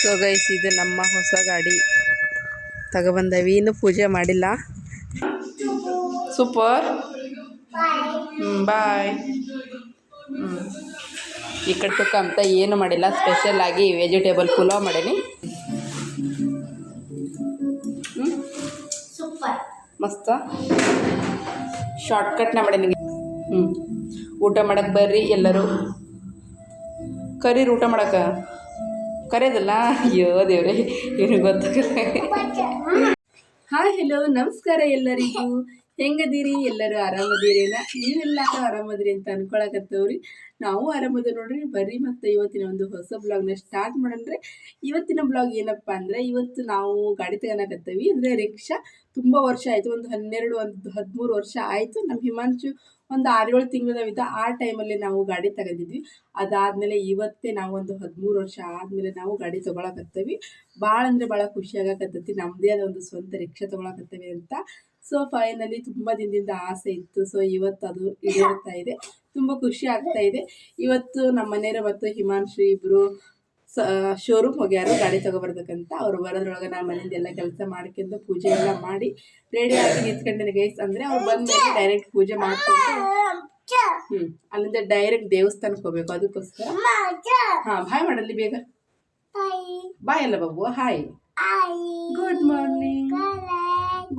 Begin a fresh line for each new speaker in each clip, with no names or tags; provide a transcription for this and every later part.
So guys ಇದು ನಮ್ಮ ಹೊಸ ಗಾಡಿ. ತಗೊಬಂದವಿ ಇನ್ನು ಪೂಜೆ ಮಾಡಿಲ್ಲ. ಸೂಪರ್ ಹ್ಞೂ ಬಾಯ್ ಹ್ಞೂ ಈ ಕಟ್ಟಕ್ಕೆ ಅಂತ ಏನು ಮಾಡಿಲ್ಲ. ಸ್ಪೆಷಲ್ ಆಗಿ ವೆಜಿಟೇಬಲ್ ಪುಲಾವ್ ಮಾಡೀನಿ. ಮಸ್ತ. ಶಾರ್ಟ್ಕಟ್ನ ಮಾಡೀನಿ ಹ್ಞೂ ಊಟ ಮಾಡಕ್ಕೆ ಬರ್ರಿ ಎಲ್ಲರೂ. ಕರೀರಿ ಊಟ ಮಾಡಕ್ಕೆ ಕರೆಯೋದಲ್ಲ ಅಯ್ಯೋ, ದೇವ್ರೆ ಏನು ಗೊತ್ತಾಗಲ್ಲ. ಹಾಯ್, ಹಲೋ, ನಮಸ್ಕಾರ ಎಲ್ಲರಿಗೂ. ಹೆಂಗದೀರಿ? ಎಲ್ಲರೂ ಅಲ್ಲ ನೀವೆಲ್ಲ ಆರಾಮದಿರಿ ಅಂತ ಅನ್ಕೊಳಕತ್ತವ್ರಿ. ನಾವು ಆರಾಮದ ನೋಡ್ರಿ, ಬರ್ರಿ ಮತ್ತು ಇವತ್ತಿನ ಒಂದು ಹೊಸ ಬ್ಲಾಗ್ನ ಸ್ಟಾರ್ಟ್ ಮಾಡಂದ್ರೆ ಇವತ್ತಿನ ಬ್ಲಾಗ್ ಏನಪ್ಪ ಅಂದ್ರೆ, ಇವತ್ತು ನಾವು ಗಾಡಿ ತಗೊಳಕತ್ತೀವಿ ಅಂದರೆ ರಿಕ್ಷಾ, ತುಂಬ ವರ್ಷ ಆಯಿತು. ಒಂದು ಹನ್ನೆರಡು, ಒಂದು ಹದಿಮೂರು ವರ್ಷ ಆಯಿತು. ನಮ್ಮ ಹಿಮಾಂಶು ಒಂದು ಆರೇಳು ತಿಂಗಳವಿದ್ದ ಆ ಟೈಮಲ್ಲಿ ನಾವು ಗಾಡಿ ತಗೊಂಡಿದ್ವಿ. ಅದಾದಮೇಲೆ ಇವತ್ತೇ ನಾವು ಒಂದು ಹದಿಮೂರು ವರ್ಷ ಆದಮೇಲೆ ನಾವು ಗಾಡಿ ತೊಗೊಳಕತ್ತೀವಿ. ಭಾಳ ಅಂದರೆ ಭಾಳ ಖುಷಿ ನಮ್ಮದೇ ಆದ ಒಂದು ಸ್ವಂತ ರಿಕ್ಷಾ ತೊಗೊಳಕತ್ತೀವಿ ಅಂತ. ಸೊ ಫೈನಲಿ ತುಂಬ ದಿನದಿಂದ ಆಸೆ ಇತ್ತು. ಸೊ ಇವತ್ತು ಅದು ಈಡೇರ್ತಾ ಇದೆ. ತುಂಬ ಖುಷಿ ಆಗ್ತಾ ಇದೆ. ಇವತ್ತು ನಮ್ಮ ಮನೆಯವರು ಮತ್ತು ಹಿಮಾಂಶು ಇಬ್ಬರು ಶೋರೂಮ್ ಹೋಗ್ಯಾರು ಗಾಡಿ ತಗೋಬರ್ಬೇಕಂತ ಅವ್ರು ಬರೋದ್ರೊಳಗೆ ನಾನು ಮನೆಯಿಂದ ಎಲ್ಲ ಕೆಲಸ ಮಾಡ್ಕೊಂಡು ಪೂಜೆ ಎಲ್ಲ ಮಾಡಿ ರೆಡಿ ಆಗಿ ನಿಂತ್ಕೊಂಡಿನಿ ಗೈಸ್ ಅಂದರೆ ಅವ್ರು ಬಂದ ಮೇಲೆ ಡೈರೆಕ್ಟ್ ಪೂಜೆ ಮಾಡ್ಕೊಂಡು ಹ್ಮ್, ಅಲ್ಲಿಂದ ಡೈರೆಕ್ಟ್ ದೇವಸ್ಥಾನಕ್ಕೆ ಹೋಗ್ಬೇಕು. ಅದಕ್ಕೋಸ್ಕರ ಹಾಂ ಬಾಯ್ ಮಾಡಲ್ಲಿ ಬೇಗ. ಬಾಯ್ ಅಲ್ಲ Babu hi good morning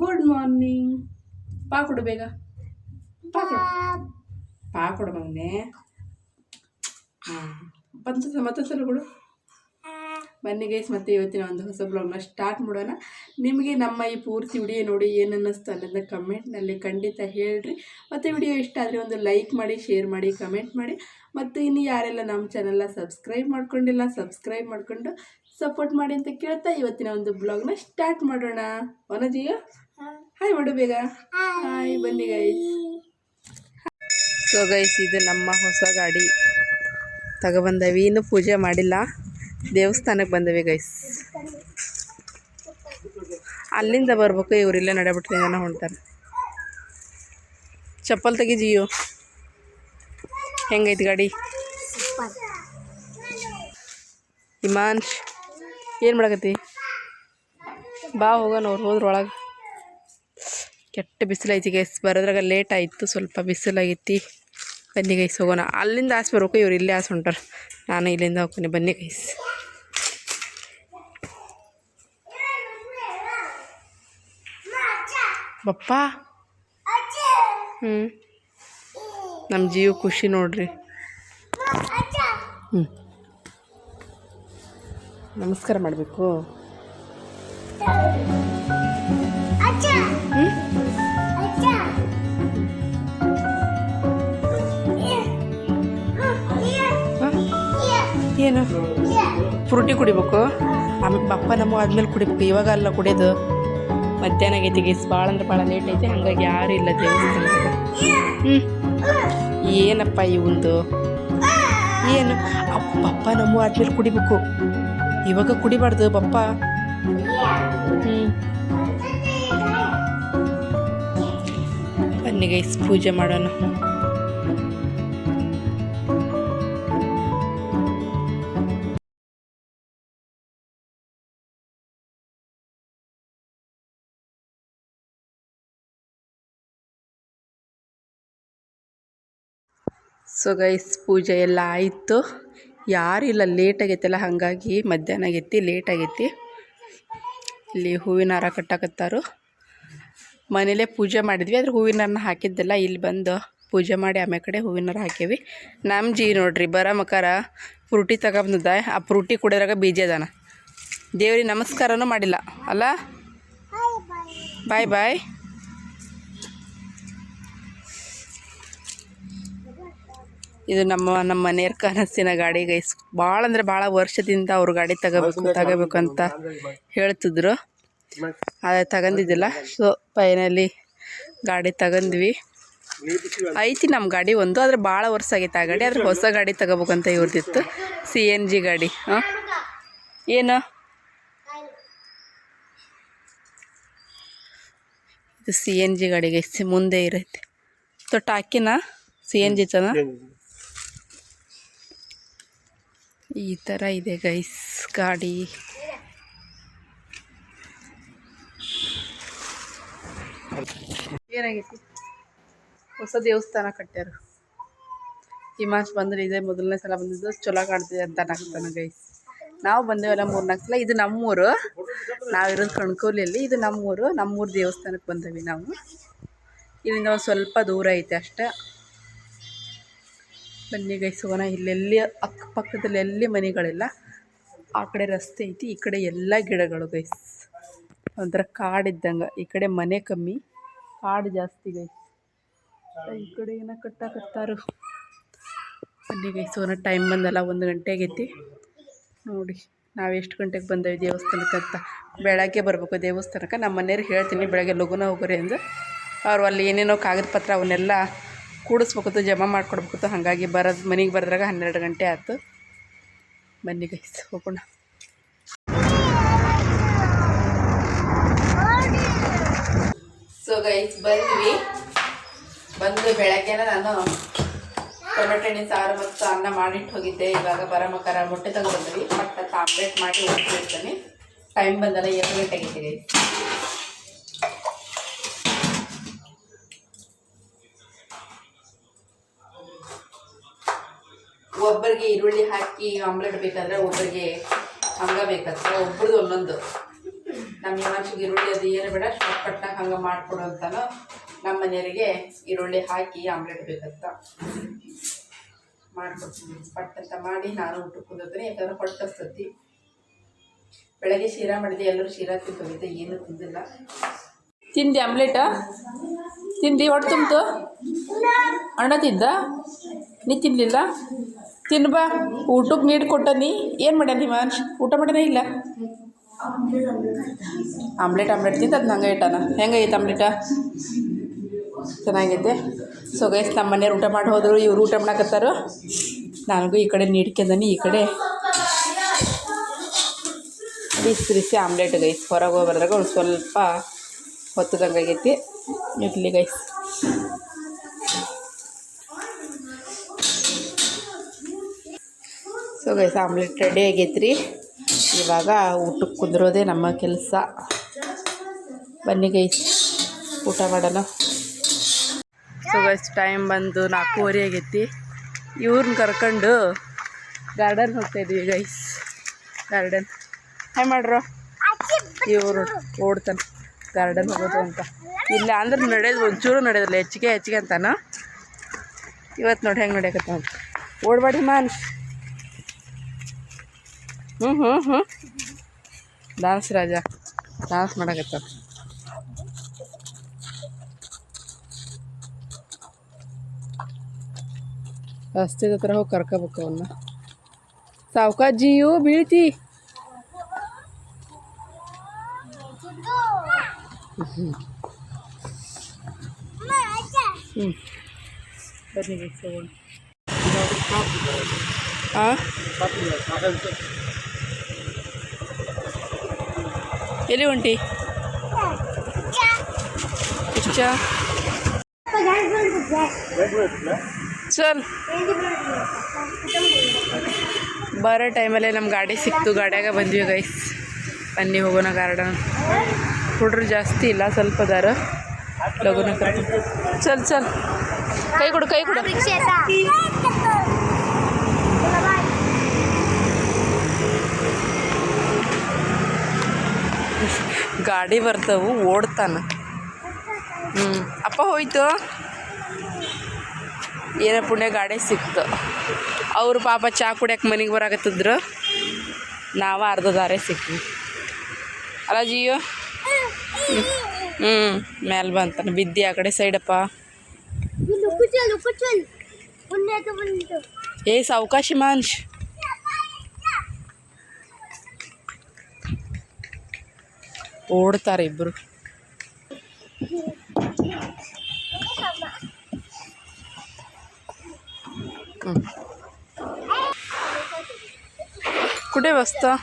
good morning ಪಾ ಕೊಡು ಬೇಗ. ಪಾ ಕೊಡು. ಪಾ ಕೊಡು ಮಗನೆ. ಹಾಂ, ಬಂತು ಮತ್ತೊಂದ್ಸಲ ಕೊಡು. ಬನ್ನಿ ಗೈಸ್ ಮತ್ತೆ ಇವತ್ತಿನ ಒಂದು ಹೊಸ ಬ್ಲಾಗ್ನ ಸ್ಟಾರ್ಟ್ ಮಾಡೋಣ. ನಿಮಗೆ ನಮ್ಮ ಈ ಪೂರ್ತಿ ವಿಡಿಯೋ ನೋಡಿ ಏನು ಅನ್ನಿಸ್ತು ಅನ್ನೋದನ್ನ ಕಮೆಂಟ್ನಲ್ಲಿ ಖಂಡಿತ ಹೇಳ್ರಿ. ಮತ್ತು ವಿಡಿಯೋ ಇಷ್ಟ ಆದರೆ ಒಂದು ಲೈಕ್ ಮಾಡಿ ಶೇರ್ ಮಾಡಿ ಕಮೆಂಟ್ ಮಾಡಿ. ಮತ್ತು ಇನ್ನು ಯಾರೆಲ್ಲ ನಮ್ಮ ಚಾನಲ್ನ ಸಬ್ಸ್ಕ್ರೈಬ್ ಮಾಡ್ಕೊಂಡಿಲ್ಲ ಸಬ್ಸ್ಕ್ರೈಬ್ ಮಾಡಿಕೊಂಡು ಸಪೋರ್ಟ್ ಮಾಡಿ ಅಂತ ಕೇಳ್ತಾ ಇವತ್ತಿನ ಒಂದು ಬ್ಲಾಗ್ನ ಸ್ಟಾರ್ಟ್ ಮಾಡೋಣ. ವನಜಿಯ ಹಾಯ್ ಮಾಡು ಬೇಗ ಹಾಯ್ ಬನ್ನಿ ಗೈಸ್ ಸೊ ಗೈಸ್ ಇದು ನಮ್ಮ ಹೊಸ ಗಾಡಿ. ತಗೊಬಂದವಿ ಇನ್ನು ಪೂಜೆ ಮಾಡಿಲ್ಲ. ದೇವಸ್ಥಾನಕ್ಕೆ ಬಂದೇವೆ ಗೈಸ್ ಅಲ್ಲಿಂದ ಬರ್ಬೇಕು, ಇವ್ರು ಇಲ್ಲೇ ಏನೋ ಹೊಂಟಾರೆ. ಚಪ್ಪಲ್ ತೆಗಿದೀಯೋ ಹೆಂಗೈತಿ ಗಾಡಿ? ಹಿಮಾಂಶ್, ಏನು ಮಾಡಕತ್ತಿ? ಬಾ ಹೋಗೋಣ ಅವ್ರು ಹೋದ್ರ ಒಳಗೆ ಕೆಟ್ಟ ಬಿಸಿಲೈತಿ ಗೈಸ್ ಬರೋದ್ರಾಗ ಲೇಟ್ ಆಯಿತು, ಸ್ವಲ್ಪ ಬಿಸಿಲಾಗೈತಿ ಬನ್ನಿ ಗೈಸ್ ಹೋಗೋಣ. ಅಲ್ಲಿಂದ ಆಸೆ ಬರ್ಬೇಕು ಇವ್ರು ಇಲ್ಲೇ ಆಸೆ ಹೊಂಟಾರ. ನಾನು ಇಲ್ಲಿಂದ ಹೋಗ್ತೀನಿ, ಬನ್ನಿ ಗೈಸ್ ಬಪ್ಪ? ಹ್ಞೂ ನಮ್ಮ ಜೀವ ಖುಷಿ ನೋಡ್ರಿ. ಹ್ಞೂ ನಮಸ್ಕಾರ ಮಾಡಬೇಕು. ಏನು? ಫ್ರೂಟಿ ಕುಡಿಬೇಕು. ಆಮೇಲೆ ಬಪ್ಪ ನಮ್ಮ ಆದ್ಮೇಲೆ ಕುಡಿಬೇಕು. ಇವಾಗ ಅಲ್ಲ ಕುಡಿಯೋದು. ಮಧ್ಯಾಹ್ನ ಆಗೈತಿ ಗೀಸ್. ಭಾಳ ಅಂದ್ರೆ ಭಾಳ ಲೇಟ್ ಐತಿ. ಹಂಗಾಗಿ ಯಾರು ಇಲ್ಲ ದೇವಸ್ಥಾನ ಹ್ಞೂ ಏನಪ್ಪ ಇವಂದು ಏನು? ಅಪ್ಪ ಬಪ್ಪ ನಮ್ಮ ಆದ್ಮೇಲೆ ಕುಡಿಬೇಕು. ಇವಾಗ ಕುಡಿಬಾರ್ದು ಪಪ್ಪ. ಹ್ಞೂ ಬನ್ನಿ ಗೈಸ್, ಪೂಜೆ ಮಾಡೋಣ. ಸೊ ಗೈಸ್ ಪೂಜೆ ಎಲ್ಲ ಆಯಿತು. ಯಾರಿಲ್ಲ ಲೇಟ್ ಆಗೈತಲ್ಲ ಹಾಗಾಗಿ ಮಧ್ಯಾಹ್ನ ಆಗೈತಿ ಲೇಟ್ ಆಗೈತಿ. ಇಲ್ಲಿ ಹೂವಿನ ಹಾರ ಕಟ್ಟಾಕತ್ತಾರು. ಮನೇಲೆ ಪೂಜೆ ಮಾಡಿದ್ವಿ ಆದ್ರೆ ಹೂವಿನ ಹಾರನ ಹಾಕಿದ್ದೆಲ್ಲ ಇಲ್ಲಿ ಬಂದು ಪೂಜೆ ಮಾಡಿ ಆಮೇಲೆ ಕಡೆ ಹೂವಿನ ಹಾರ ಹಾಕೇವಿ. ನಮ್ಮ ಜೀ ನೋಡ್ರಿ ಬರ ಮಕಾರ ಫ್ರೂಟಿ ತಗೊಂಬಂದ ಆ ಫ್ರೂಟಿ ಕುಡಿಯೋದ್ರಾಗ ಬೀಜ ಅದಾನ. ದೇವ್ರಿಗೆ ನಮಸ್ಕಾರನೂ ಮಾಡಿಲ್ಲ ಅಲ್ಲ? ಬಾಯ್ ಬಾಯ್ ಇದು ನಮ್ಮ ನಮ್ಮ ಮನೆಯವ್ರ ಕನಸಿನ ಗಾಡಿ ಗೈಸ್ ಭಾಳ ಅಂದ್ರೆ ಭಾಳ ವರ್ಷದಿಂದ ಅವ್ರ ಗಾಡಿ ತಗೋಬೇಕು ತಗೋಬೇಕು ಅಂತ ಹೇಳ್ತಿದ್ರು. ಅದೇ ತಗೊಂಡಿದ್ದಿಲ್ಲ. ಸೊ ಫೈನಲಿ ಗಾಡಿ ತಗೊಂಡ್ವಿ. ಐತಿ ನಮ್ಮ ಗಾಡಿ ಒಂದು ಆದರೆ ಭಾಳ ವರ್ಷ ಆಗೈತೆ ಆ ಗಾಡಿ. ಆದ್ರೆ ಹೊಸ ಗಾಡಿ ತಗೋಬೇಕಂತ ಇವ್ರದಿತ್ತು. ಸಿ ಎನ್ ಜಿ ಗಾಡಿ. ಹಾಂ? ಏನು? ಇದು ಸಿ ಎನ್ ಜಿ ಗಾಡಿ ಗೈಸ್ ಮುಂದೆ ಇರೈತೆ. ತೊಟ್ಟು ಹಾಕಿನ ಸಿ ಎನ್ ಜಿ ತನ? ಈ ಥರ ಇದೆ ಗೈಸ್ ಗಾಡಿ. ಏನಾಗೈತಿ ಹೊಸ ದೇವಸ್ಥಾನ ಕಟ್ಟ್ಯಾರ. ಹಿಮಾಚ್ ಬಂದರೆ ಇದೇ ಮೊದಲನೇ ಸಲ ಬಂದಿದ್ದು. ಚಲೋ ಕಾಣ್ತಿದೆ ಅಂತ ಅನ್ನಾಗ್ತಾನೆ ಗೈಸ್. ನಾವು ಬಂದೇವಲ್ಲ ಮೂರ್ನಾಲ್ಕು ಸಲ. ಇದು ನಮ್ಮೂರು. ನಾವಿರೋದು ಕಣ್ಕೋಲಿಯಲ್ಲಿ. ಇದು ನಮ್ಮೂರು. ನಮ್ಮೂರು ದೇವಸ್ಥಾನಕ್ಕೆ ಬಂದೀವಿ ನಾವು. ಇಲ್ಲಿಂದ ಒಂದು ಸ್ವಲ್ಪ ದೂರ ಐತೆ ಅಷ್ಟೇ. ಬನ್ನಿ ಗೈಸ್ ಹೋಗೋಣ ಇಲ್ಲೆಲ್ಲಿ ಅಕ್ಕಪಕ್ಕದಲ್ಲಿ ಎಲ್ಲಿ ಮನೆಗಳಿಲ್ಲ, ಆ ಕಡೆ ರಸ್ತೆ ಐತಿ, ಈ ಕಡೆ ಎಲ್ಲ ಗಿಡಗಳು ಗೈಸ್ ಒಂಥರ ಕಾಡಿದ್ದಂಗೆ, ಈ ಕಡೆ ಮನೆ ಕಮ್ಮಿ, ಕಾಡು ಜಾಸ್ತಿ ಗೈಸ್ ಈ ಕಡೆ ಏನೋ ಕಟ್ಟಾಕತ್ತಾರು ಬನ್ನಿ ಗೈಸ್ ಹೋಗೋಣ ಟೈಮ್ ಬಂದಲ್ಲ, ಒಂದು ಗಂಟೆ ಆಗೈತಿ. ನೋಡಿ, ನಾವು ಎಷ್ಟು ಗಂಟೆಗೆ ಬಂದೇವೆ ದೇವಸ್ಥಾನಕ್ಕೆ ಅಂತ. ಬೆಳಗ್ಗೆ ಬರಬೇಕು ದೇವಸ್ಥಾನಕ್ಕೆ ನಮ್ಮ ಮನೆಯವ್ರಿಗೆ ಹೇಳ್ತೀನಿ, ಬೆಳಗ್ಗೆ ಲಘುನ ಹೋಗ್ರಿ ಅಂದ್ರೆ ಅವ್ರು ಅಲ್ಲಿ ಏನೇನೋ ಕಾಗದ ಪತ್ರ ಅವನ್ನೆಲ್ಲ ಕೂಡಿಸ್ಬೇಕಿತ್ತು ಜಮಾ ಮಾಡ್ಕೊಡ್ಬೇಕಿತ್ತು ಹಾಗಾಗಿ ಬರೋದು ಮನೆಗೆ ಬರೋದ್ರಾಗ ಹನ್ನೆರಡು ಗಂಟೆ ಆಯ್ತು. ಬನ್ನಿ ಗೈಸ್ ಹೋಗೋಣ. ಸೊ ಗೈಸ್ ಬಂದ್ವಿ. ಬಂದು ಬೆಳಗ್ಗೆನ ನಾನು ಟೊಮೆಟೊ ಹಣ್ಣಿನ ಸಾರು ಮತ್ತು ಅನ್ನ ಮಾಡಿಟ್ಟು ಹೋಗಿದ್ದೆ. ಇವಾಗ ಬರಮಕರ ಮೊಟ್ಟೆ ತಗೊಂಡ್ಬಂದ್ವಿ ಮತ್ತೆ ಆಮ್ಲೆಟ್ ಮಾಡಿ ಹೋಗ್ತಿರ್ತೀನಿ ಟೈಮ್ ಬಂದಲ್ಲ, ಎರಡು ಗಂಟೆಗೆ ಗೈಸ್ ಒಬ್ಬರಿಗೆ ಈರುಳ್ಳಿ ಹಾಕಿ ಆಮ್ಲೆಟ್ ಬೇಕಾದ್ರೆ ಒಬ್ಬರಿಗೆ ಹಂಗ ಬೇಕತ್ತ ಒಬ್ರದ್ದು ಒಂದೊಂದು. ನಮ್ಮ ಹಿಮಾಂಶಿಗೆ ಈರುಳ್ಳಿ ಅದು ಏನು ಬೇಡ ಶಾರ್ಟ್ಕಟ್ನಾಗ ಹಂಗೆ ಮಾಡಿಕೊಡು ಅಂತಾನು ನಮ್ಮ ಮನೆಯವರಿಗೆ ಈರುಳ್ಳಿ ಹಾಕಿ ಆಮ್ಲೆಟ್ ಬೇಕತ್ತ ಮಾಡ್ಕೊಡ್ತೀನಿ. ಪಟ್ ಅಂತ ಮಾಡಿ ನಾನು ಊಟಕ್ಕೆ ಕುಂದ್ರೆ ಯಾಕಂದ್ರೆ ಹೊಟ್ಟೆ ಸತಿ ಬೆಳಗ್ಗೆ ಶೀರಾ ಮಾಡಿದೆ, ಎಲ್ಲರೂ ಶೀರಾ ತಿಂದು ಹೋಗಿದ್ದೆ ಏನು ತಿಂದಿಲ್ಲ. ತಿಂದಿ ಆಮ್ಲೆಟ? ತಿಂದು, ಹೊಟ್ಟೆ ತುಂಬಿತು? ಅಣ್ಣ ತಿಂದ? ನೀ ತಿನ್ನಲಿಲ್ಲ ತಿನ್ಬಾ ಊಟಕ್ಕೆ ನೀರು ಕೊಟ್ಟನಿ ಏನು ಮಾಡ್ಯಾನ ಹಿಮಾಂಶ್? ಊಟ ಮಾಡ್ಯಾನ ಇಲ್ಲ? ಆಮ್ಲೆಟ್ ಆಮ್ಲೆಟ್ ತಿಂದು ಅದು ನಂಗೆ ಇಟ್ಟಾನ. ಹೆಂಗೈತೆ ಆಮ್ಲೆಟ? ಚೆನ್ನಾಗೈತೆ. ಸೊ ಗೈಸ್ ನಮ್ಮ ಮನೆಯವ್ರು ಊಟ ಮಾಡಿ ಹೋದರು. ಇವ್ರು ಊಟ ಮಾಡಕತ್ತಾರು. ನನಗೂ ಈ ಕಡೆ ನೀಡ್ಕೊಂಡನಿ ಈ ಕಡೆ. ಬಿಸಿ ಬಿಸಿ ಆಮ್ಲೆಟ್ ಗೈಸ್ ಹೊರಗೆ ಹೋಗ್ಬರ್ದಾಗ ಒಂದು ಸ್ವಲ್ಪ ಹೊತ್ತದಂಗೆ ಆಗೈತಿ. Idli guys so guys omelette ready ಆಗೈತ್ರಿ. ಇವಾಗ ಊಟಕ್ಕೆ ಕುದ್ರೋದೇ ನಮ್ಮ ಕೆಲಸ. ಬನ್ನಿ ಗೈಸ್ ಊಟ ಮಾಡೋಣ. ಸೊ ಗೈಸ್ ಟೈಮ್ ಬಂದು ನಾಲ್ಕೂವರೆ ಆಗೈತಿ. ಇವ್ರನ್ನ ಕರ್ಕೊಂಡು ಗಾರ್ಡನ್ ಹೋಗ್ತಾ ಇದೀವಿ ಗೈಸ್ ಗಾರ್ಡನ್ ಹೇ ಮಾಡ್ರ. ಇವರು ಓಡ್ತಾನೆ. ಗಾರ್ಡನ್ ಹೋಗೋದು ಅಂತ. ಇಲ್ಲ, ಅಂದ್ರೆ ನಡೆಯೋದು ಒಂಚೂರು ನಡೆಯೋದಿಲ್ಲ ಹೆಚ್ಚಿಗೆ ಹೆಚ್ಚಿಗೆ ಅಂತಾನ? ಇವತ್ತು ನೋಡಿ ಹೆಂಗೆ ನಡೆಯಕತ್ತ ಓಡ್ಬಾಡಿ ಮಾನ್ ಹ್ಞೂ ಹ್ಞೂ ಹ್ಞೂ ಡಾನ್ಸ್ ರಾಜ. ಡಾನ್ಸ್ ಮಾಡಕತ್ತ. ರಸ್ತೆದ ಹತ್ರ ಹೋಗಿ ಕರ್ಕೋಬೇಕು ಅವನ್ನ ಸಾವುಕಾಜಿಯು ಬೀಳ್ತಿ. ಹ್ಞೂ ಬನ್ನಿ ಹಾಂ ಎಲ್ಲಿ ಹೊಂಟಿ ಇಷ್ಟ ಚಲ್ ಬರೋ ಟೈಮಲ್ಲೇ ನಮ್ಮ ಗಾಡಿ ಸಿಕ್ತು ಗಾಡ್ಯಾಗ ಬಂದ್ವಿ ಗೈಸ್ ಬನ್ನಿ ಹೋಗೋಣ ಗಾರ್ಡನ್ ಹುಡ್ರು ಜಾಸ್ತಿ ಇಲ್ಲ ಸ್ವಲ್ಪ ಅದಾರ ಲಗುನ ಕರ್ಕೊಂಡು ಚಲ್ ಚಲ್ ಕೈ ಕೊಡು ಕೈ ಕೊಡು ಗಾಡಿ ಬರ್ತವು ಓಡ್ತಾನ. ಹ್ಞೂ ಅಪ್ಪ ಹೋಯ್ತು. ಏನ ಪುಣ್ಯ ಗಾಡಿ ಸಿಕ್ತು. ಅವರು ಪಾಪ ಚಾ ಕುಡಿಯಕ್ಕೆ ಮನೆಗೆ ಬರಾಕತ್ತಿದ್ರು. ನಾವು ಅರ್ಧ ದಾರೆ ಸಿಕ್ವಿ ಅಲ್ಲ ಜಿಯೋ? ಹ್ಞೂ ಮ್ಯಾಲೆ ಬಂತಾನೆ. ಬಿದ್ದಿ ಆ ಕಡೆ ಸೈಡಪ್ಪ ಏ ಸಾವಕಾಶಿ ಮಾನ್ಶ್ ಓಡ್ತಾರೆ ಇಬ್ಬರು कुठे बसतं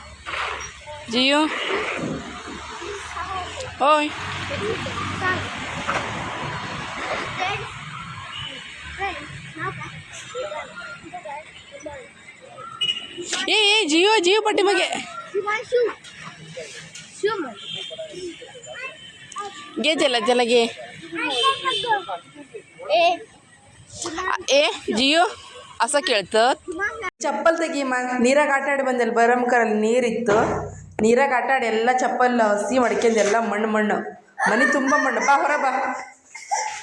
जिओ होय ಏ ಏ ಜಿಯೋ ಜಿಯೋ ಪಟ್ಟಿ ಮಗೆ गे चला चला गे ए जियो असं ಕೇಳ್ತದ ಚಪ್ಪಲ್ ತೆಗಿ ಮ ನೀರಾಗ ಆಟ ಆಡಿ ಬಂದೆಲ್ಲ ಬರಮ್ಕರಲ್ಲಿ ನೀರಿತ್ತು ನೀರಾಗ ಆಟ ಆಡಿ ಎಲ್ಲ ಚಪ್ಪಲ್ ಹಸಿ ಮಡ್ಕೊಂಡು ಎಲ್ಲ ಮಣ್ಣು ಮಣ್ಣು ಮನೆ ತುಂಬ ಮಣ್ಣು ಬಾ ಹೊರ ಬಾ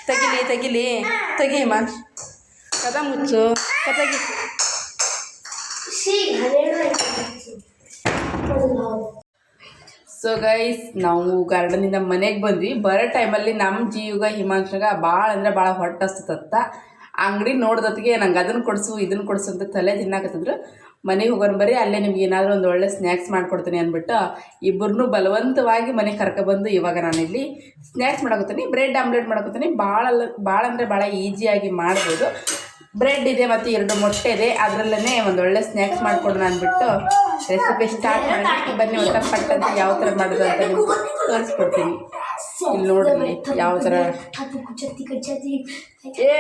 ತೆಗಿಲಿ ತೆಗಿಲಿ ತೆಗಿ ಮಾ ಕದ ಮುಚ್ಚು ಕದಗಿ ಸೊ ಗೈಸ್ ನಾವು ಗಾರ್ಡನಿಂದ ಮನೆಗೆ ಬಂದ್ವಿ. ಬರೋ ಟೈಮಲ್ಲಿ ನಮ್ಮ ಜೀವಗ ಹಿಮಾಂಶಗ ಭಾಳ ಅಂದ್ರೆ ಭಾಳ ಹೊಟ್ಟೆ ಹಸ್ತತ್ತ ಅಂಗಡಿ ನೋಡ್ದತ್ತಿಗೆ ನಂಗೆ ಅದನ್ನು ಕೊಡಿಸು ಇದನ್ನು ಕೊಡಿಸು ಅಂತ ತಲೆ ತಿನ್ನಾಕತ್ತಿದ್ರು. ಮನೆಗೆ ಹೋಗೋಣ ಬರೀ ಅಲ್ಲೇ ನಿಮ್ಗೆ ಏನಾದರೂ ಒಂದು ಒಳ್ಳೆ ಸ್ನ್ಯಾಕ್ಸ್ ಮಾಡ್ಕೊಡ್ತೀನಿ ಅಂದ್ಬಿಟ್ಟು ಇಬ್ಬರನ್ನೂ ಬಲವಂತವಾಗಿ ಮನೆಗೆ ಕರ್ಕೊಬಂದು ಇವಾಗ ಇಲ್ಲಿ ಸ್ನ್ಯಾಕ್ಸ್ ಮಾಡ್ಕೊತೀನಿ ಬ್ರೆಡ್ ಆಮ್ಲೆಟ್ ಮಾಡ್ಕೊತೀನಿ ಭಾಳ ಭಾಳ ಅಂದರೆ ಭಾಳ ಈಸಿಯಾಗಿ ಮಾಡ್ಬೋದು. ಬ್ರೆಡ್ ಇದೆ ಮತ್ತು ಎರಡು ಮೊಟ್ಟೆ ಇದೆ. ಅದರಲ್ಲೇ ಒಳ್ಳೆ ಸ್ನ್ಯಾಕ್ಸ್ ಮಾಡ್ಕೊಡೋಣ ಅಂದ್ಬಿಟ್ಟು ರೆಸಿಪಿ ಸ್ಟಾರ್ಟ್ ಮಾಡಿ ಬನ್ನಿ ಒಂದು ಪಟ್ ಅಂತ ಯಾವ ಥರ ಮಾಡೋದು ಅಂತ ನಿಮ್ಗೆ ತೋರಿಸ್ಕೊಡ್ತೀನಿ. ಇಲ್ಲಿ ನೋಡ್ರಿ ಯಾವ ಥರ ಏ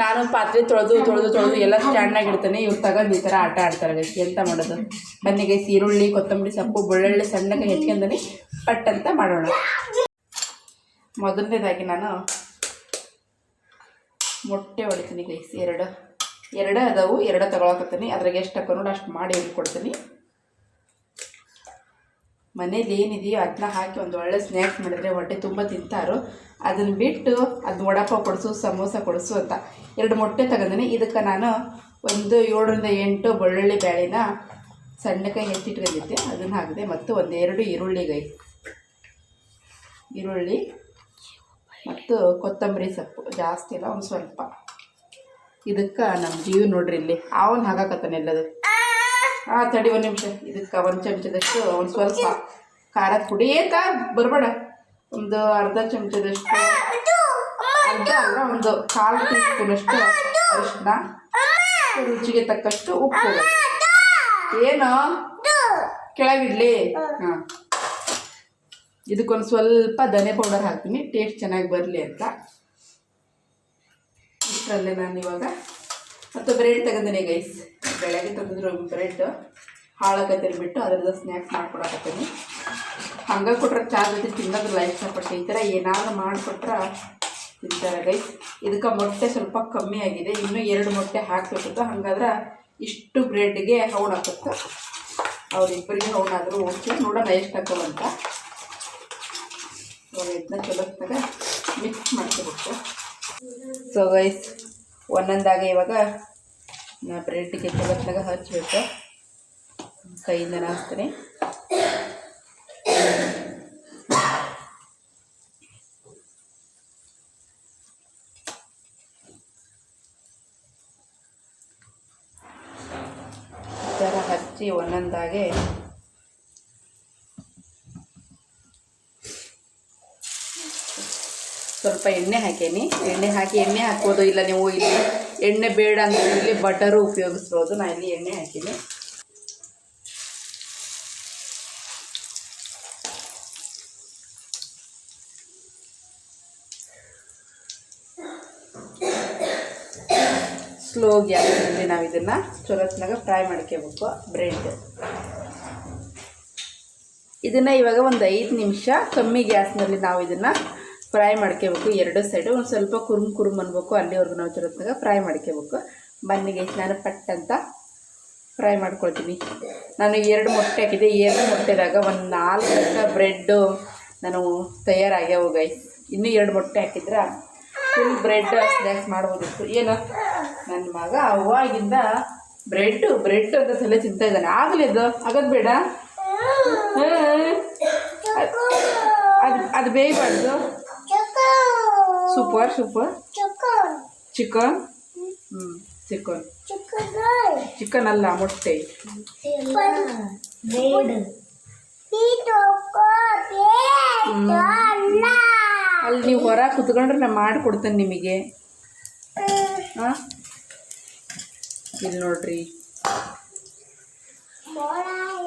ನಾನು ಪಾತ್ರೆ ತೊಳೆದು ತೊಳೆದು ತೊಳೆದು ಎಲ್ಲ ಸ್ಟ್ಯಾಂಡಾಗಿ ಇಡ್ತೇನೆ. ಇವ್ರು ತಗೊಂಡು ಈ ಥರ ಆಟ ಆಡ್ತಾರೆ ಗೈಸಿ ಎಂತ ಮಾಡೋದು? ಬನ್ನಿ ಗೈಸಿ ಈರುಳ್ಳಿ ಕೊತ್ತಂಬರಿ ಸೊಪ್ಪು ಬೆಳ್ಳುಳ್ಳಿ ಸಣ್ಣಗೆ ಹೆಚ್ಕೊಂಡಿ ಪಟ್ ಅಂತ ಮಾಡೋಣ. ಮೊದಲನೇದಾಗಿ ನಾನು ಮೊಟ್ಟೆ ಹೊಡಿತೀನಿ ಗೈಸಿ ಎರಡು. ಎರಡು ಅದಾವು ಎರಡು ತಗೊಳಕತ್ತೀನಿ. ಅದ್ರಾಗ ಎಷ್ಟು ಹಾಕೋ ನೋಡಿ ಅಷ್ಟು ಮಾಡಿ ಕೊಡ್ತೀನಿ ಮನೇಲಿ ಏನಿದೆಯೋ ಅದನ್ನ ಹಾಕಿ ಒಂದು ಒಳ್ಳೆ ಸ್ನ್ಯಾಕ್ಸ್ ಮಾಡಿದ್ರೆ ಹೊಟ್ಟೆ ತುಂಬ ತಿಂತಾರೋ, ಅದನ್ನು ಬಿಟ್ಟು ಅದು ವಡಪ ಕೊಡಿಸು, ಸಮೋಸ ಕೊಡಿಸು ಅಂತ. ಎರಡು ಮೊಟ್ಟೆ ತಗೊಂಡಿನಿ. ಇದಕ್ಕೆ ನಾನು ಒಂದು ಏಳರಿಂದ ಎಂಟು ಬೆಳ್ಳುಳ್ಳಿ ಬ್ಯಾಳಿನ ಸಣ್ಣಕಾಯಿ ಹೆಚ್ಚಿಟ್ಕೊಂಡಿದ್ದೆ ಅದನ್ನು ಹಾಕಿದೆ. ಮತ್ತು ಒಂದೆರಡು ಈರುಳ್ಳಿಗಾಯಿ ಈರುಳ್ಳಿಗೈ ಈರುಳ್ಳಿ ಮತ್ತು ಕೊತ್ತಂಬರಿ ಸೊಪ್ಪು. ಜಾಸ್ತಿ ಇಲ್ಲ ಒಂದು ಸ್ವಲ್ಪ. ಇದಕ್ಕೆ ನಮ್ಮ ಜೀವ ನೋಡ್ರಿ ಇಲ್ಲಿ. ಅವನು ಹಾಕಕತ್ತಾನೆ ಹಾಂ ತಡಿ ಒಂದು ನಿಮಿಷ. ಇದಕ್ಕೆ ಒಂದು ಚಮಚದಷ್ಟು ಒಂದು ಸ್ವಲ್ಪ ಖಾರದ ಪುಡಿ ಏಕ ಬರಬೇಡ. ಒಂದು ಅರ್ಧ ಚಮಚದಷ್ಟು ಅರ್ಧ ಅಲ್ಲ ಒಂದು ಕಾಲು ಟೀ ಸ್ಪೂನಷ್ಟು ಅರಿಶಿನ ರುಚಿಗೆ ತಕ್ಕಷ್ಟು ಉಪ್ಪು. ಏನು? ಕೆಳಗಿಡ್ಲಿ? ಹಾಂ. ಇದಕ್ಕೊಂದು ಸ್ವಲ್ಪ ಧನೆ ಪೌಡರ್ ಹಾಕ್ತೀನಿ. ಟೇಸ್ಟ್ ಚೆನ್ನಾಗಿ ಬರಲಿ ಅಂತ. ಇಷ್ಟರಲ್ಲೇ ನಾನು ಇವಾಗ ಮತ್ತು ಬ್ರೆಡ್ ತಗೊಂಡೇನೆ ಗೈಸ್ ಬೆಳಗ್ಗೆ ತೆಗೆದ್ರು ಬ್ರೆಡ್ ಹಾಳಾಗತ್ತಿರ್ಬಿಟ್ಟು ಅದ್ರದ್ದು ಸ್ನ್ಯಾಕ್ಸ್ ಮಾಡ್ಕೊಡಕತ್ತೀನಿ. ಹಂಗೆ ಕೊಟ್ರೆ ಚಾ ಜೊತೆ ತಿನ್ನೋದಿಲ್ಲ ಇಷ್ಟಪಟ್ಟು ಈ ಥರ ಏನಾದರೂ ಮಾಡಿಕೊಟ್ರೆ ತಿಂತಾರೆ ಗೈಸ್ ಇದಕ್ಕೆ ಮೊಟ್ಟೆ ಸ್ವಲ್ಪ ಕಮ್ಮಿ ಆಗಿದೆ. ಇನ್ನೂ ಎರಡು ಮೊಟ್ಟೆ ಹಾಕಬೇಕಿತ್ತು. ಹಂಗಾದ್ರೆ ಇಷ್ಟು ಬ್ರೆಡ್ಗೆ ಹೌಣಾಕತ್ತೆ ಅವ್ರಿಬ್ಬರಿಗೆ ಹೌನಾದರೂ ಓಕೆ ನೋಡೋಣ ಎಷ್ಟು ಹಾಕೋವಂತ ಇದನ್ನ ಚಲೋ ಮಿಕ್ಸ್ ಮಾಡ್ಕೋಬೇಕು. ಸೊ ಗೈಸ್ ಒಂದೊಂದಾಗ ಇವಾಗ ನಾ ಬ್ರೆಡ್ಗೆ ಚಲೋತ್ತಾಗ ಹಚ್ಚಬೇಕು ಕೈಯಿಂದ ಹಾಕ್ತೀನಿ ಥರ ಹಚ್ಚಿ ಒಂದೊಂದಾಗೆ ಎಣ್ಣೆ ಹಾಕೇನಿ. ಎಣ್ಣೆ ಹಾಕಿ ಎಣ್ಣೆ ಹಾಕ್ಬೋದು ಇಲ್ಲ ನೀವು ಇಲ್ಲಿ ಎಣ್ಣೆ ಬೇಡ ಅಂತ ಇಲ್ಲಿ ಬಟರು ಉಪಯೋಗಿಸ್ಬೋದು. ನಾನು ಇಲ್ಲಿ ಎಣ್ಣೆ ಹಾಕೀನಿ. ಸ್ಲೋ ಗ್ಯಾಸಲ್ಲಿ ನಾವು ಇದನ್ನು ಚೊಲೋತ್ನಾಗ ಫ್ರೈ ಮಾಡ್ಕೋಬೇಕು. ಬ್ರೆಡ್ ಇದನ್ನು ಇವಾಗ ಒಂದು ಐದು ನಿಮಿಷ ಕಮ್ಮಿ ಗ್ಯಾಸ್ನಲ್ಲಿ ನಾವು ಇದನ್ನು ಫ್ರೈ ಮಾಡ್ಕೋಬೇಕು, ಎರಡು ಸೈಡು ಒಂದು ಸ್ವಲ್ಪ ಕುರುಮ್ ಕುರುಮ್ ಅನ್ಬೇಕು, ಅಲ್ಲಿವರೆಗೂ ನಾವು ಚಲೋತ್ನಾಗ ಫ್ರೈ ಮಾಡ್ಕೋಬೇಕು. ಬನ್ನಿಗೆ ನಾನು ಪಟ್ ಅಂತ ಫ್ರೈ ಮಾಡ್ಕೊಳ್ತೀನಿ. ನಾನು ಎರಡು ಮೊಟ್ಟೆ ಹಾಕಿದ್ದೆ. ಎರಡು ಮೊಟ್ಟೆದಾಗ ಒಂದು ನಾಲ್ಕು ಬ್ರೆಡ್ಡು ನಾನು ತಯಾರಾಗ್ಯಾವ ಗೈಸ್ ಇನ್ನೂ ಎರಡು ಮೊಟ್ಟೆ ಹಾಕಿದ್ರೆ ಫುಲ್ ಬ್ರೆಡ್ ಸ್ನ್ಯಾಕ್ಸ್ ಮಾಡ್ಬೋದಿತ್ತು. ಏನು? ನನ್ನ ಮಗ ಅವಾಗಿಂದ ಬ್ರೆಡ್ಡು ಬ್ರೆಡ್ ಅಂತ ಸಲ ಚಿಂತ ಇದ್ದಾನೆ. ಆಗಲಿ ಅದು ಆಗೋದು ಬೇಡ? ಅದು ಅದು ಬೇಯಬಾರ್ದು ಸೂಪರ್ ಸೂಪರ್. ಚಿಕನ್. ಹ್ಞೂ ಚಿಕನ್. ಚಿಕನ್ ಅಲ್ಲ ಮೊಟ್ಟೆ. ಅಲ್ಲಿ. ನೀವು ಹೊರ ಕುತ್ಕೊಂಡ್ರೆ ನಾನು ಮಾಡಿಕೊಡ್ತೇನೆ ನಿಮಗೆ. ಹಾಂ? ಇಲ್ಲಿ ನೋಡ್ರಿ.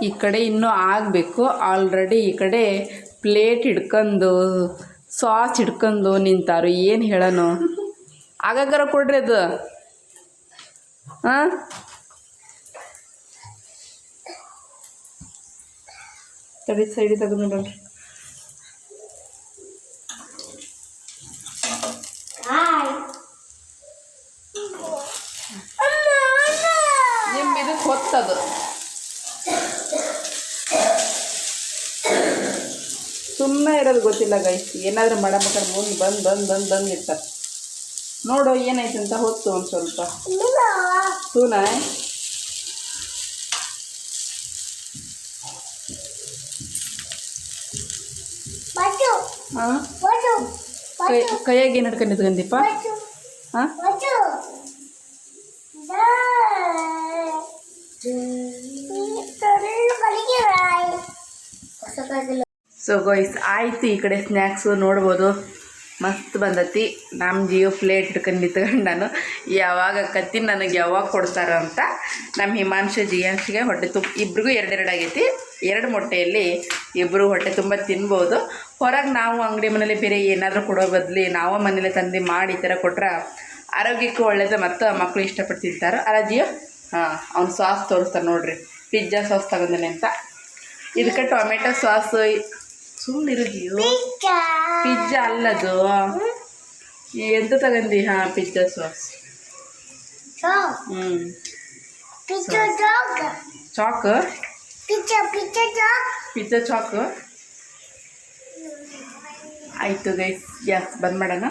ಈ ಕಡೆ ಇನ್ನೂ ಆಗಬೇಕು. ಆಲ್ರೆಡಿ ಈ ಕಡೆ ಪ್ಲೇಟ್ ಹಿಡ್ಕೊಂಡು ಸಾಸ್ ಹಿಡ್ಕೊಂಡು ನಿಂತಾರು ಏನು ಹೇಳೋನು? ಆಗಾಗರ ಕೊಡ್ರಿ ಅದು. ಹಾಂ ತಡಿ ಸೈಡಿ ತೆಗೆದು ಗೊತ್ತಿಲ್ಲ ಗೈಸ್ ಏನಾದರೂ ಮಾಡಬೇಕಾದ್ರೆ ಮುಂದೆ ಬಂದು ಬಂದು ಬಂದು ಬಂದು ಇರ್ತಾರೆ. ನೋಡು ಏನಾಯ್ತು ಅಂತ ಹೊತ್ತು ಒಂದು ಸ್ವಲ್ಪ. ತೂನಾ ಹಾಂ? ಕೈ ಕೈಯಾಗ ಏನು ಹಿಡ್ಕೊಂಡು ನಿಂತ್ಕೊಂಡಿಪ್ಪ ಹಾಂ? ಸೊ ಗೋಯ್ಸ್ ಆಯ್ತು ಈ ಕಡೆ ಸ್ನ್ಯಾಕ್ಸು ನೋಡ್ಬೋದು. ಮಸ್ತ್ ಬಂದತಿ. ನಮ್ಮ ಜಿಯೋ ಪ್ಲೇಟ್ ಹಿಡ್ಕೊಂಡು ನಿಂತ್ಕೊಂಡು ನಾನು. ಯಾವಾಗ ಕತ್ತಿ ನನಗೆ ಯಾವಾಗ ಕೊಡ್ತಾರ ಅಂತ ನಮ್ಮ ಹಿಮಾಂಶು, ಜಿಯಾಂಶಿಗೆ ಹೊಟ್ಟೆ ತುಂಬ ಇಬ್ರಿಗೂ ಎರಡೆರಡು ಆಗೈತಿ ಎರಡು ಮೊಟ್ಟೆಯಲ್ಲಿ ಇಬ್ಬರು ಹೊಟ್ಟೆ ತುಂಬ ತಿನ್ಬೋದು. ಹೊರಗೆ ನಾವು ಅಂಗಡಿ ಮನೇಲಿ ಬೇರೆ ಏನಾದರೂ ಕೊಡೋ ಬದಲಿ ನಾವು ಮನೇಲಿ ತಂದು ಮಾಡಿ ಈ ಥರ ಕೊಟ್ರೆ ಆರೋಗ್ಯಕ್ಕೂ ಒಳ್ಳೇದು ಮತ್ತು ಮಕ್ಕಳು ಇಷ್ಟಪಟ್ಟು ತಿಂತಾರೆ ಅಲ್ಲ ಜಿಯೋ? ಹಾಂ, ಅವ್ನು ಸಾಸ್ ತೋರಿಸ್ತಾರೆ ನೋಡಿರಿ. ಪಿಜ್ಜಾ ಸಾಸ್ ತಗೊಂಡೇನೆ ಅಂತ. ಇದಕ್ಕೆ ಟೊಮೆಟೊ ಸಾಸ್ ಸುಮ್ಮನಿರು ಜಿಯೋ ಪಿಜ್ಜಾ ಅಲ್ಲದು? ಎಂತ ತಗೊಂಡಿ? ಹಾ ಪಿಜ್ಜಾ ಸಾಸ್ ಹ್ಞೂ ಚಾಕ್ ಪಿಜ್ಜಾ ಚಾಕ್ ಆಯಿತು ಗೈಸ್ ಗ್ಯಾಸ್ ಬಂದ್ ಮಾಡೋಣ?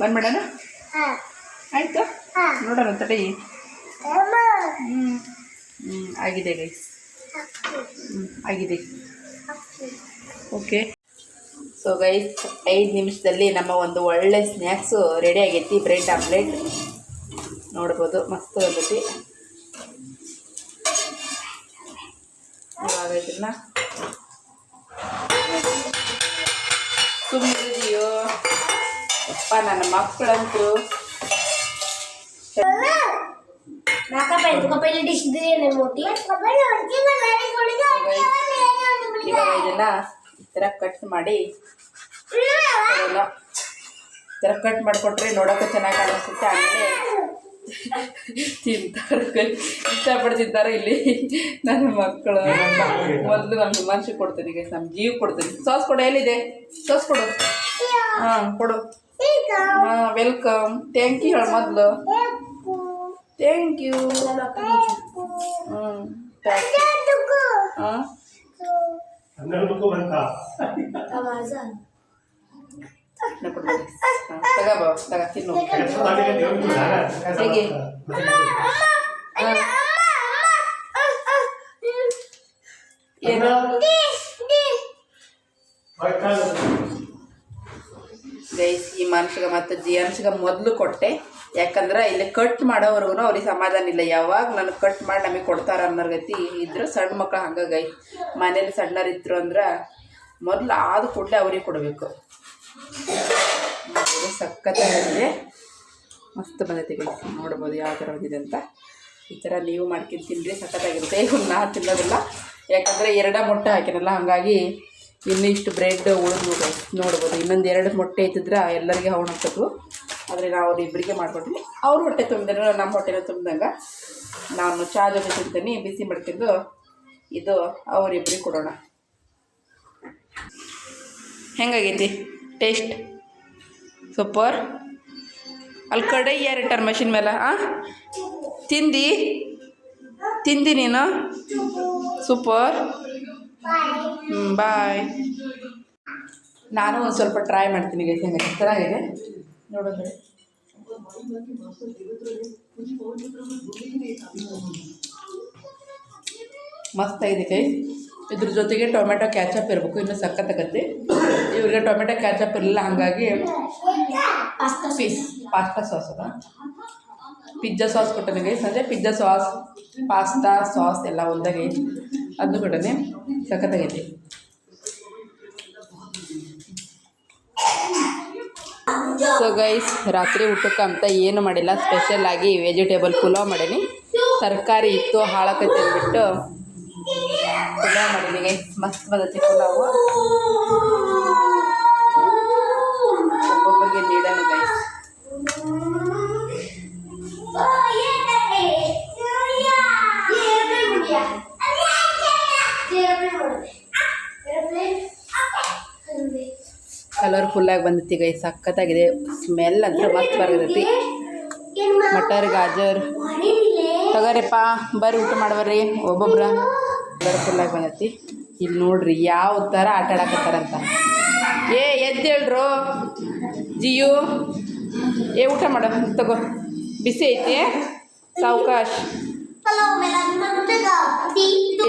ಬಂದ್ ಮಾಡೋಣ? ಆಯಿತು? ನೋಡೋಣ ತಡಿ. ಹ್ಞೂ ಹ್ಞೂ ಆಗಿದೆ ಗೈಸ್ ಹ್ಞೂ ಆಗಿದೆ. ಓಕೆ ಸೊ ಗೈಸ್ ಐದು ನಿಮಿಷದಲ್ಲಿ ನಮ್ಮ ಒಂದು ಒಳ್ಳೆ ಸ್ನ್ಯಾಕ್ಸು ರೆಡಿ ಆಗೈತಿ ಬ್ರೆಡ್ ಆಮ್ಲೆಟ್ ನೋಡ್ಬೋದು ಮಸ್ತ್ ಬಂದೈತಿ. ಇವಾಗ ಇದನ್ನ ಸುಮ್ಮನಿದೆಯೋ ಅಪ್ಪ ನನ್ನ ಮಕ್ಕಳಂತೂ ಇವಾಗ ಇದನ್ನ ಥರ ಕಟ್ ಮಾಡಿ. ಈ ಥರ ಕಟ್ ಮಾಡಿಕೊಟ್ರೆ ನೋಡೋಕೆ ಚೆನ್ನಾಗಿ ಕಾಣಿಸುತ್ತೆ ಆಮೇಲೆ ತಿಂತಾರೆ. ಇಷ್ಟಪಟ್ಟು ತಿಂತಾರೆ ಇಲ್ಲಿ ನನ್ನ ಮಕ್ಕಳು. ಮೊದಲು ನಮ್ಮ ಮನ್ಸಿಗೆ ಕೊಡ್ತೀನಿ ಈಗ ನಮ್ಮ ಜೀವ ಕೊಡ್ತೀನಿ. ಸಾಸ್ ಕೊಡು ಎಲ್ಲಿದೆ? ಸಾಸ್ ಕೊಡು. ಹಾಂ ಕೊಡು. ಹಾಂ ವೆಲ್ಕಮ್ ಥ್ಯಾಂಕ್ ಯು ಹೇಳು ಮೊದಲು. ಥ್ಯಾಂಕ್ ಯು ಹ್ಞೂ ಹಾಂ?
ಹನ್ನೆರಡಕ್ಕೂ ಬಂತ
ತಗೋ ತಗ ತಿನ್ನು ಹೇಗೆ? ಏನು ಗೈಸ್ ಈ ಮನುಷ್ಯಗ ಮತ್ತು ಜಿಯನ್ಸ್ಗೆ ಮೊದಲು ಕೊಟ್ಟೆ ಯಾಕಂದ್ರೆ ಇಲ್ಲಿ ಕಟ್ ಮಾಡೋವರೆಗೂ ಅವ್ರಿಗೆ ಸಮಾಧಾನ ಇಲ್ಲ. ಯಾವಾಗ ನನಗೆ ಕಟ್ ಮಾಡಿ ನಮಗೆ ಕೊಡ್ತಾರ ಗತಿ ಇದ್ರೆ ಸಣ್ಣ ಮಕ್ಕಳು ಹಂಗಾಗಿ. ಮನೇಲಿ ಸಣ್ಣರು ಇದ್ರು ಅಂದ್ರೆ ಮೊದಲು ಆದ ಕೂಡಲೇ ಅವ್ರಿಗೆ ಕೊಡಬೇಕು. ಸಖತ್ತಾಗಿದೆ ಮಸ್ತ್ ಬಂದೈತೆ ನೋಡ್ಬೋದು ಯಾವ ಥರ ಇದೆ ಅಂತ. ಈ ಥರ ನೀವು ಮಾಡ್ಕೊಂಡು ತಿನ್ನಿರಿ ಸಖತ್ತಾಗಿರುತ್ತೆ ಈಗ ನಾ ತಿನ್ನೋದಿಲ್ಲ. ಯಾಕಂದರೆ ಎರಡ ಮೊಟ್ಟೆ ಹಾಕಿರಲ್ಲ ಹಾಗಾಗಿ ಇನ್ನಿಷ್ಟು ಬ್ರೆಡ್ ಉಳಿದು ನೋಡ್ಬೋದು. ಇನ್ನೊಂದು ಎರಡು ಮೊಟ್ಟೆ ಇದ್ದಿದ್ರೆ ಎಲ್ಲರಿಗೆ ಹಾಕೋದು ಆದರೆ ನಾವು ಅವ್ರಿಬ್ಬರಿಗೆ ಮಾಡ್ಕೊಡ್ತೀವಿ ಅವ್ರ ಹೊಟ್ಟೆ ತುಂಬಿದ್ರು ನಮ್ಮ ಹೊಟ್ಟೆನ ತುಂಬಿದಂಗೆ ನಾನು ಚಾ ಜೊತೆ ತಿಂತೀನಿ, ಬಿಸಿ ಮಾಡ್ಕೊಂಡು ಇದು ಅವರಿಬ್ಬರಿಗೆ ಕೊಡೋಣ. ಹೆಂಗಾಗೈತಿ? ಟೇಸ್ಟ್? ಸೂಪರ್. ಅಲ್ಲಿ ಕಡೆ ಯಾರಿಟ್ಟಾರ ಮಷಿನ್ ಮೇಲೆ ಹಾಂ ತಿಂದಿ? ತಿಂದಿ ನೀನು? ಸೂಪರ್. ಬಾಯ್. ನಾನು ಒಂದು ಸ್ವಲ್ಪ ಟ್ರೈ ಮಾಡ್ತೀನಿ ಗೈಸ್ ಹೆಂಗೆ ಚೆನ್ನಾಗಿದೆ? ನೋಡೋದು. ಮಸ್ತ್ ಇದೆ ಕೈ. ಇದ್ರ ಜೊತೆಗೆ ಟೊಮೆಟೊ ಕ್ಯಾಚಪ್ ಇರಬೇಕು ಇನ್ನು ಸಕ್ಕತ್ತಾಗತ್ತೆ ಇವ್ರಿಗೆ ಟೊಮೆಟೊ ಕ್ಯಾಚಪ್ ಇರಲಿಲ್ಲ ಹಾಗಾಗಿ ಪೀಸ್ ಪಾಸ್ತಾ ಸಾಸ್ ಅದ. ಪಿಜ್ಜಾ ಸಾಸ್ ಕೊಟ್ಟನೆ ಗೈಸ್ ಅಂದರೆ ಪಿಜ್ಜಾ ಸಾಸ್ ಪಾಸ್ತಾ ಸಾಸ್ ಎಲ್ಲ ಒಂದಾಗಿ ಅದನ್ನು ಕೊಟ್ಟನೆ ಸಖತ್ತಾಗೈತಿ ಸೊ ಗೈಸ್ ರಾತ್ರಿ ಊಟಕ್ಕೆ ಅಂತ ಏನು ಮಾಡಿಲ್ಲ. ಸ್ಪೆಷಲ್ ಆಗಿ ವೆಜಿಟೇಬಲ್ ಪುಲಾವ್ ಮಾಡೀನಿ. ತರಕಾರಿ ಇತ್ತು ಹಾಳಕತ್ತೆ ಅಂದ್ಬಿಟ್ಟು ಪುಲಾವ್ ಮಾಡೀನಿ ಗೈಸ್ ಮಸ್ತ್ ಬದತಿ ಪುಲಾವು. ಒಬ್ಬೊಬ್ಬರಿಗೆ ನೀಡೋಣ ಗೈಸ್ ಕಲರ್ಫುಲ್ಲಾಗಿ ಬಂದೈತಿ ಗೈ ಸಖತ್ತಾಗಿದೆ. ಸ್ಮೆಲ್ ಅಂತ ಮಸ್ತ್ ಬರ್ತೈತಿ ಮಟರ್ ಗಾಜರ್. ತಗೋರಿಪ್ಪ ಬರ್ರಿ ಊಟ ಮಾಡ್ಬರ್ರಿ ಒಬ್ಬೊಬ್ರ ಕಲರ್ಫುಲ್ಲಾಗಿ ಬಂದೈತಿ ಇಲ್ಲಿ ನೋಡ್ರಿ ಯಾವ ಥರ ಆಟ ಆಡಕತ್ತಾರಂತ ಏ ಎದ್ದೇಳ್ರು ಜಿಯು. ಏ ಊಟ ಮಾಡೋ. ತಗೋ. ಬಿಸಿ ಐತಿ. ಸಾವಕಾಶ.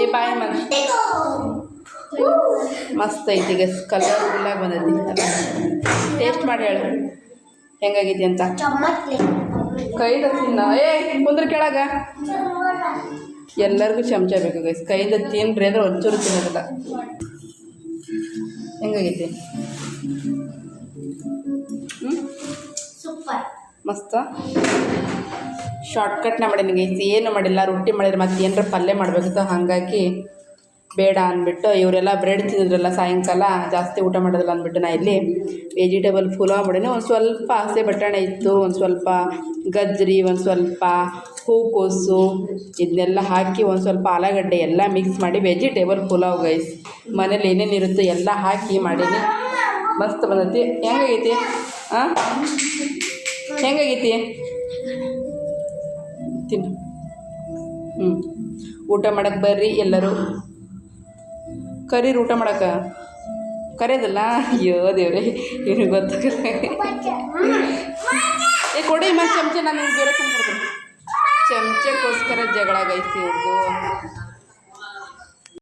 ಏ ಬಾಯ್ ಮನ್ ಮಸ್ತ್ ಐತಿ ಗಸ್ ಕಲರ್ಫುಲ್ಲಾಗಿ ಬಂದೈತಿ. ಟೇಸ್ಟ್ ಮಾಡಿ ಹೇಳು ಹೆಂಗಾಗೈತಿ ಅಂತ? ಕೈದ ತಿನ್ನ. ಏ ಕುಂದ್ರ ಕೆಳಗ. ಎಲ್ಲರಿಗೂ ಚಮಚ ಬೇಕು ಗೈಸ್ ಕೈಯಿಂದ ತಿನ್ರಿ ಅಂದ್ರೆ ಒಂಚೂರು ತಿನ್ನೋದಿಲ್ಲ. ಹೆಂಗಾಗೈತಿ?
ಸೂಪರ್
ಮಸ್ತ? ಶಾರ್ಟ್ಕಟ್ನ ಮಾಡೀನಿ ಗೈಸ್ ಏನು ಮಾಡಿಲ್ಲ ರೊಟ್ಟಿ ಮಾಡಿದ್ರೆ ಮತ್ತೆ ಏನರ ಪಲ್ಯ ಮಾಡಬೇಕಿತ್ತು ಹಾಗಾಗಿ ಬೇಡ ಅಂದ್ಬಿಟ್ಟು ಇವರೆಲ್ಲ ಬ್ರೆಡ್ ತಿಂದಿದ್ರಲ್ಲ ಸಾಯಂಕಾಲ, ಜಾಸ್ತಿ ಊಟ ಮಾಡೋದಿಲ್ಲ ಅಂದ್ಬಿಟ್ಟು ನಾ ಇಲ್ಲಿ ವೆಜಿಟೇಬಲ್ ಪುಲಾವ್ ಮಾಡೀನಿ ಒಂದು ಸ್ವಲ್ಪ ಹಸೆ ಬಟಾಣೆ ಇತ್ತು, ಒಂದು ಸ್ವಲ್ಪ ಗಜ್ಜರಿ, ಒಂದು ಸ್ವಲ್ಪ ಹೂಕೋಸು, ಇದನ್ನೆಲ್ಲ ಹಾಕಿ ಒಂದು ಸ್ವಲ್ಪ ಆಲೂಗಡ್ಡೆ ಎಲ್ಲ ಮಿಕ್ಸ್ ಮಾಡಿ ವೆಜಿಟೇಬಲ್ ಪುಲಾವ್ ಗೈಸ್ ಮನೇಲಿ ಇರುತ್ತೋ ಎಲ್ಲ ಹಾಕಿ ಮಾಡೀನಿ. ಮಸ್ತ್ ಬಂದೈತಿ. ಹೆಂಗಾಗೈತಿ? ಹಾಂ ಹೆಂಗಾಗೈತಿ? ತಿನ್ನು. ಹ್ಞೂ ಊಟ ಮಾಡಕ್ಕೆ ಬರ್ರಿ ಎಲ್ಲರೂ. ಕರೀರಿ ಊಟ ಮಾಡಕ್ಕೆ? ಕರೆಯೋದಲ್ಲ? ಅಯ್ಯೋ ದೇವ್ರೆ ಏನು ಗೊತ್ತಾಗಲ್ಲ. ಏ, ಕೊಡಿ ಮತ್ತು ಚಮಚ, ನಾನು ಬೇರೆ ಕೊಡ್ತೀನಿ ಚಮಚಕ್ಕೋಸ್ಕರ ಜಗಳ ಗೈಸಿ ಇವ್ರದ್ದು